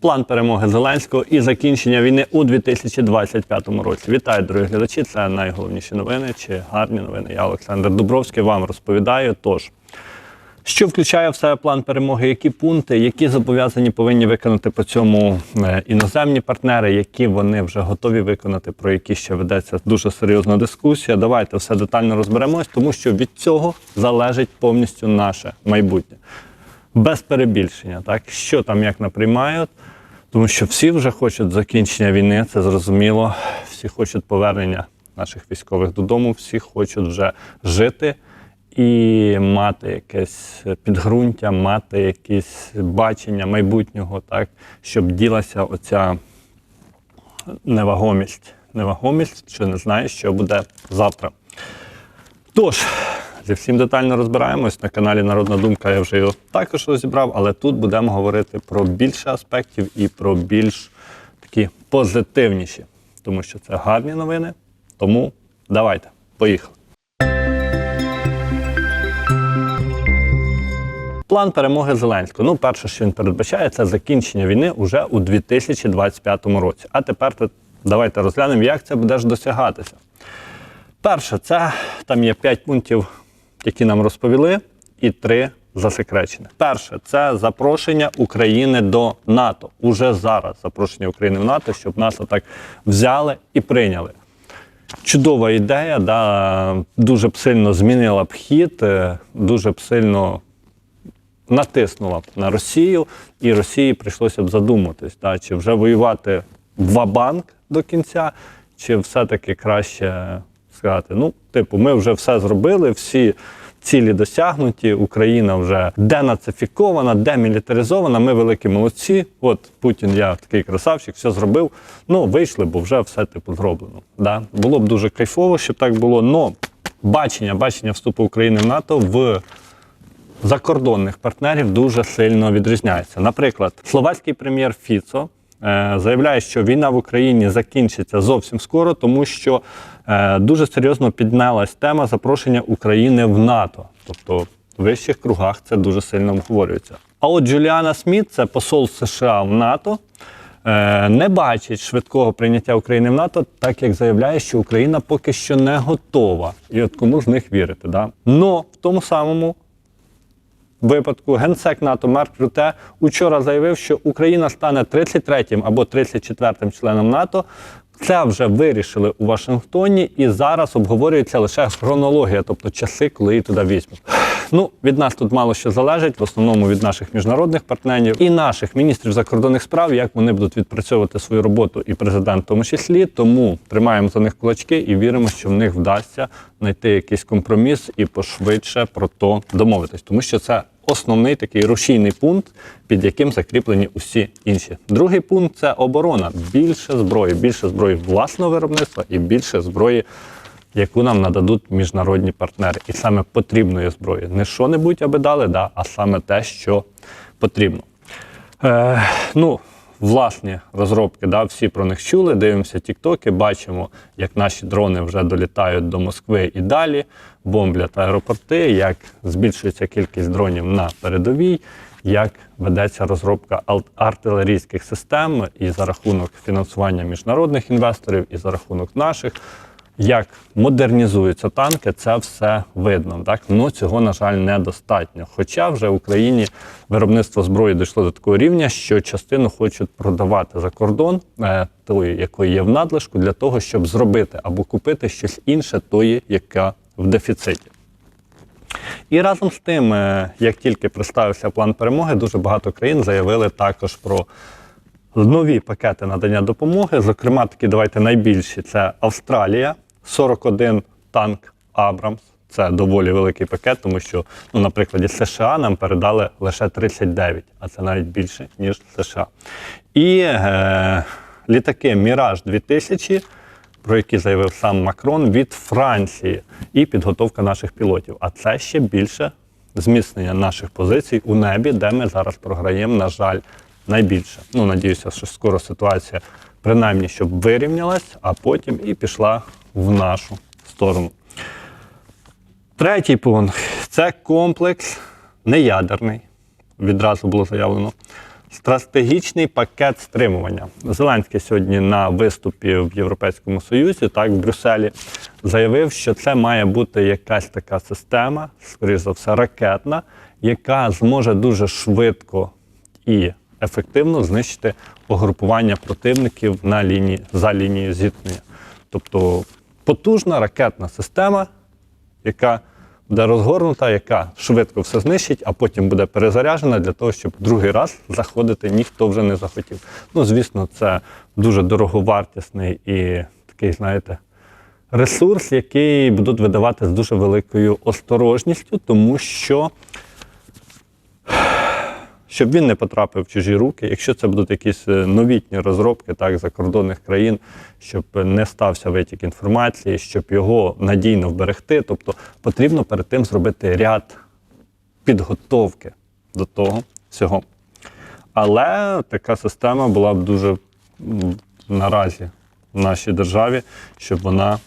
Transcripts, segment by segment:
план перемоги Зеленського і закінчення війни у 2025 році. Вітаю, дорогі глядачі! Це найголовніші новини чи гарні новини. Я Олександр Дубровський вам розповідаю. Тож, що включає в себе план перемоги, які пункти, які зобов'язані повинні виконати по цьому е, іноземні партнери, які вони вже готові виконати, про які ще ведеться дуже серйозна дискусія. Давайте все детально розберемось, тому що від цього залежить повністю наше майбутнє. Без перебільшення, так що там як наприймають, тому що всі вже хочуть закінчення війни, це зрозуміло. Всі хочуть повернення наших військових додому, всі хочуть вже жити і мати якесь підґрунтя, мати якесь бачення майбутнього, так, щоб ділася оця невагомість. Невагомість, що не знає, що буде завтра. Тож, зі всім детально розбираємось. На каналі Народна Думка я вже його також розібрав, але тут будемо говорити про більше аспектів і про більш такі позитивніші, тому що це гарні новини. Тому давайте, поїхали. План перемоги Зеленського. Ну, перше, що він передбачає, це закінчення війни уже у 2025 році. А тепер давайте розглянемо, як це буде ж досягатися. Перше, це там є 5 пунктів, які нам розповіли, і 3 засекречених. Перше, це запрошення України до НАТО. Уже зараз запрошення України в НАТО, щоб нас отак взяли і прийняли. Чудова ідея, да, дуже б сильно змінила б хід, е, дуже б сильно натиснула б на Росію, і Росії прийшлося б задуматись, да, чи вже воювати в-банк до кінця, чи все-таки краще сказати: ну, типу, ми вже все зробили, всі цілі досягнуті, Україна вже денацифікована, демілітаризована, ми великі молодці. От Путін, я такий красавчик, все зробив. Ну, вийшли, бо вже все типу зроблено. Да? Було б дуже кайфово, щоб так було. Но бачення, бачення вступу України в НАТО в закордонних партнерів дуже сильно відрізняється. Наприклад, словацький прем'єр Фіцо заявляє, що війна в Україні закінчиться зовсім скоро, тому що е, дуже серйозно піднялась тема запрошення України в НАТО. Тобто в вищих кругах це дуже сильно обговорюється. А от Джуліана Сміт, це посол США в НАТО. е, Не бачить швидкого прийняття України в НАТО, так як заявляє, що Україна поки що не готова. І от кому з них вірити? Да? Но в тому самому випадку генсек НАТО Марк Рюте учора заявив, що Україна стане 33-м або 34-м членом НАТО. Це вже вирішили у Вашингтоні, і зараз обговорюється лише хронологія, тобто часи, коли її туди візьмуть. Ну, від нас тут мало що залежить, в основному від наших міжнародних партнерів і наших міністрів закордонних справ, як вони будуть відпрацьовувати свою роботу, і президент в тому числі. Тому тримаємо за них кулачки і віримо, що в них вдасться знайти якийсь компроміс і пошвидше про то домовитись, тому що це основний такий рушійний пункт, під яким закріплені усі інші. Другий пункт це оборона. Більше зброї, більше зброї власного виробництва і більше зброї, яку нам нададуть міжнародні партнери. І саме потрібної зброї. Не що-небудь аби дали, да, а саме те, що потрібно. Е, ну, власні розробки, да, всі про них чули, дивимося тіктоки, бачимо, як наші дрони вже долітають до Москви і далі, бомблять аеропорти, як збільшується кількість дронів на передовій, як ведеться розробка артилерійських систем і за рахунок фінансування міжнародних інвесторів, і за рахунок наших. Як модернізуються танки, це все видно. Так ну цього на жаль недостатньо. Хоча вже в Україні виробництво зброї дійшло до такого рівня, що частину хочуть продавати за кордон, е, тої, якої є в надлишку, для того, щоб зробити або купити щось інше, тої, яка в дефіциті. І разом з тим, е, як тільки представився план перемоги, дуже багато країн заявили також про нові пакети надання допомоги. Зокрема, такі давайте найбільші це Австралія, 41 танк Абрамс. Це доволі великий пакет, тому що, ну, на США нам передали лише 39, а це навіть більше, ніж США. І е, літаки Міраж 2000 про які заявив сам Макрон від Франції, і підготовка наших пілотів. А це ще більше зміцнення наших позицій у небі, де ми зараз програємо, на жаль, найбільше. Ну, надіюся, що скоро ситуація принаймні щоб вирівнялась, а потім і пішла в нашу сторону. Третій пункт це комплекс неядерний. Відразу було заявлено. Стратегічний пакет стримування. Зеленський сьогодні на виступі в Європейському Союзі, так в Брюсселі, заявив, що це має бути якась така система, скоріш за все, ракетна, яка зможе дуже швидко і ефективно знищити угрупування противників на лінії за лінією зіткнення. Тобто потужна ракетна система, яка буде розгорнута, яка швидко все знищить, а потім буде перезаряджена для того, щоб другий раз заходити ніхто вже не захотів. Ну, звісно, це дуже дороговартісний і такий, знаєте, ресурс, який будуть видавати з дуже великою осторожністю, тому що щоб він не потрапив в чужі руки, якщо це будуть якісь е, новітні розробки так, закордонних країн, щоб не стався витік інформації, щоб його надійно вберегти. Тобто потрібно перед тим зробити ряд підготовки до того всього. Але така система була б дуже наразі в нашій державі, щоб вона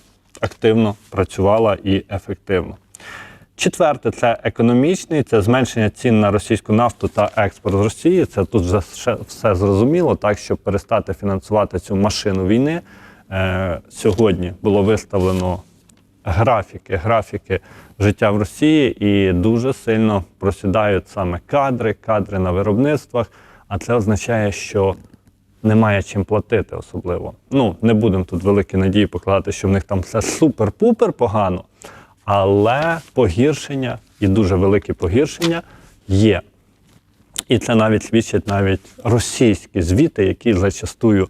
активно працювала і ефективно. Четверте це економічний, це зменшення цін на російську нафту та експорт з Росії. Це тут вже все зрозуміло, так щоб перестати фінансувати цю машину війни. Е, сьогодні було виставлено графіки, графіки життя в Росії, і дуже сильно просідають саме кадри, кадри на виробництвах. А це означає, що немає чим платити особливо. Ну, не будемо тут великі надії покладати, що в них там все супер-пупер погано, але погіршення і дуже велике погіршення є. І це навіть свідчать навіть російські звіти, які зачастую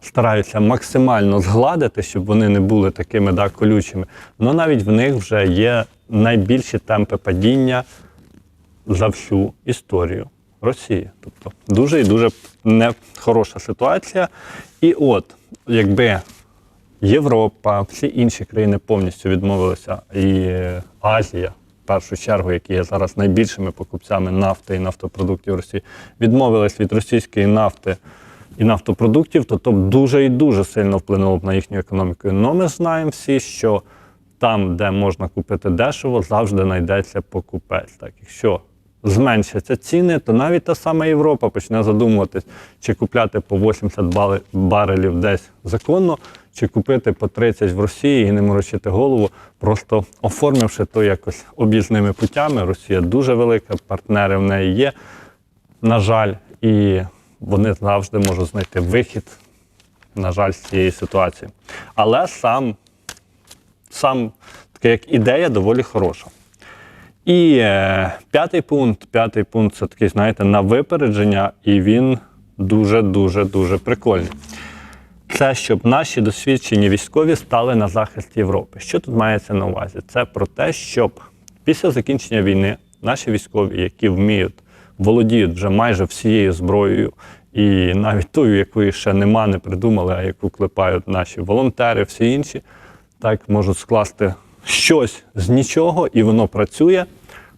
стараються максимально згладити, щоб вони не були такими да, колючими. Але навіть в них вже є найбільші темпи падіння за всю історію Росії. Тобто дуже і дуже нехороша ситуація. І от, якби Європа, всі інші країни повністю відмовилися, і Азія, в першу чергу, які є зараз найбільшими покупцями нафти і нафтопродуктів Росії, відмовились від російської нафти і нафтопродуктів, то то б дуже і дуже сильно вплинуло б на їхню економіку. Ну ми знаємо всі, що там, де можна купити дешево, завжди знайдеться покупець. Так, якщо зменшаться ціни, то навіть та сама Європа почне задумуватись, чи купляти по 80 барелів десь законно, чи купити по 30 в Росії і не морочити голову, просто оформивши то якось об'їзними путями. Росія дуже велика, партнери в неї є, на жаль, і вони завжди можуть знайти вихід, на жаль, з цієї ситуації. Але сам, сам така як ідея доволі хороша. І е, п'ятий пункт, п'ятий пункт це такий, знаєте, на випередження, і він дуже-дуже дуже прикольний. Це щоб наші досвідчені військові стали на захист Європи. Що тут мається на увазі? Це про те, щоб після закінчення війни наші військові, які вміють, володіють вже майже всією зброєю, і навіть тою, якої ще нема, не придумали, а яку клепають наші волонтери, всі інші, так можуть скласти щось з нічого, і воно працює.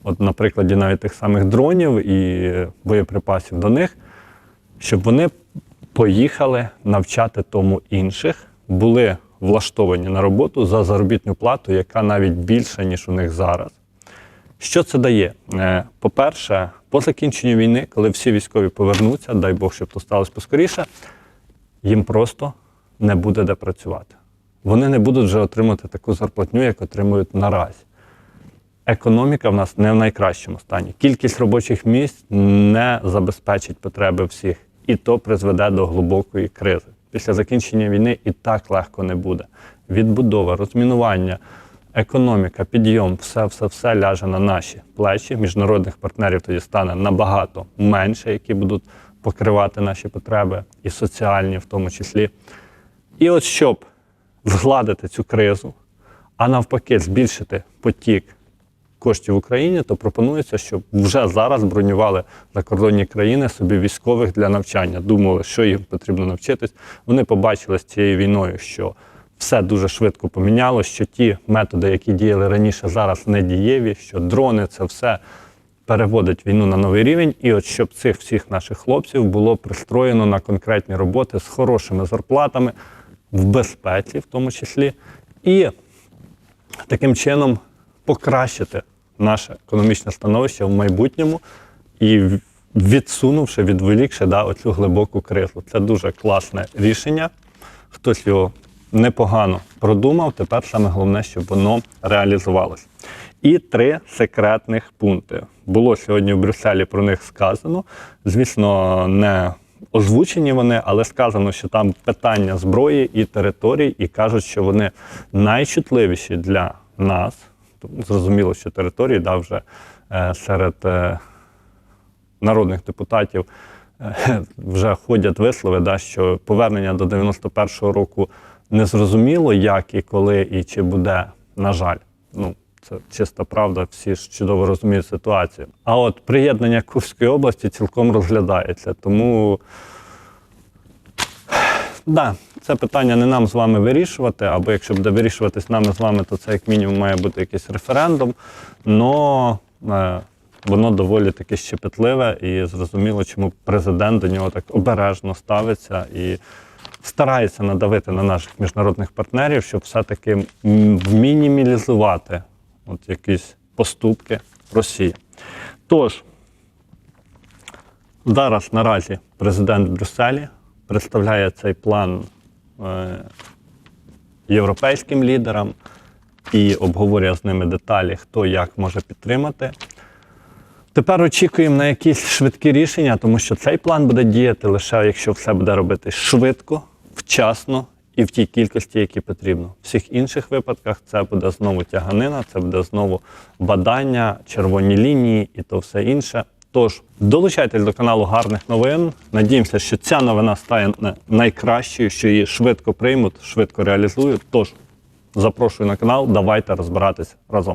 От, на прикладі навіть тих самих дронів і боєприпасів до них, щоб вони поїхали навчати тому інших, були влаштовані на роботу за заробітну плату, яка навіть більша, ніж у них зараз. Що це дає? Е, По-перше, по закінченню війни, коли всі військові повернуться, дай Бог, щоб то сталося поскоріше, їм просто не буде де працювати. Вони не будуть вже отримати таку зарплатню, як отримують наразі. Економіка в нас не в найкращому стані. Кількість робочих місць не забезпечить потреби всіх, і то призведе до глибокої кризи. Після закінчення війни і так легко не буде. Відбудова, розмінування, економіка, підйом, все, все, все ляже на наші плечі. Міжнародних партнерів тоді стане набагато менше, які будуть покривати наші потреби, і соціальні в тому числі. І от щоб згладити цю кризу, а навпаки, збільшити потік коштів в Україні, то пропонується, щоб вже зараз бронювали закордонні країни собі військових для навчання. Думали, що їм потрібно навчитись. Вони побачили з цією війною, що все дуже швидко помінялося, що ті методи, які діяли раніше, зараз не дієві, що дрони це все переводить війну на новий рівень. І от щоб цих всіх наших хлопців було пристроєно на конкретні роботи з хорошими зарплатами, в безпеці, в тому числі, і таким чином покращити наше економічне становище в майбутньому і відсунувши, відволікши да, оцю глибоку кризу. Це дуже класне рішення. Хтось його непогано продумав. Тепер саме головне, щоб воно реалізувалось. І три секретних пункти. Було сьогодні в Брюсселі про них сказано. Звісно, не озвучені вони, але сказано, що там питання зброї і територій, і кажуть, що вони найчутливіші для нас. Зрозуміло, що території да, вже е, серед е, народних депутатів е, вже ходять вислови, да, що повернення до 91-го року не зрозуміло, як і коли, і чи буде, на жаль. Ну, це чиста правда, всі ж чудово розуміють ситуацію. А от приєднання Курської області цілком розглядається. Тому да, це питання не нам з вами вирішувати, або якщо буде вирішуватись нами з вами, то це як мінімум має бути якийсь референдум. Но е, воно доволі таки щепетливе і зрозуміло, чому президент до нього так обережно ставиться і старається надавити на наших міжнародних партнерів, щоб все-таки м, вмінімалізувати от якісь поступки Росії. Тож, зараз наразі президент Брюсселі представляє цей план е, європейським лідерам і обговорює з ними деталі, хто як може підтримати. Тепер очікуємо на якісь швидкі рішення, тому що цей план буде діяти лише якщо все буде робити швидко, вчасно і в тій кількості, які потрібно. В всіх інших випадках це буде знову тяганина, це буде знову бадання, червоні лінії і то все інше. Тож долучайтесь до каналу гарних новин. Надіємося, що ця новина стане найкращою, що її швидко приймуть, швидко реалізують. Тож запрошую на канал, давайте розбиратись разом.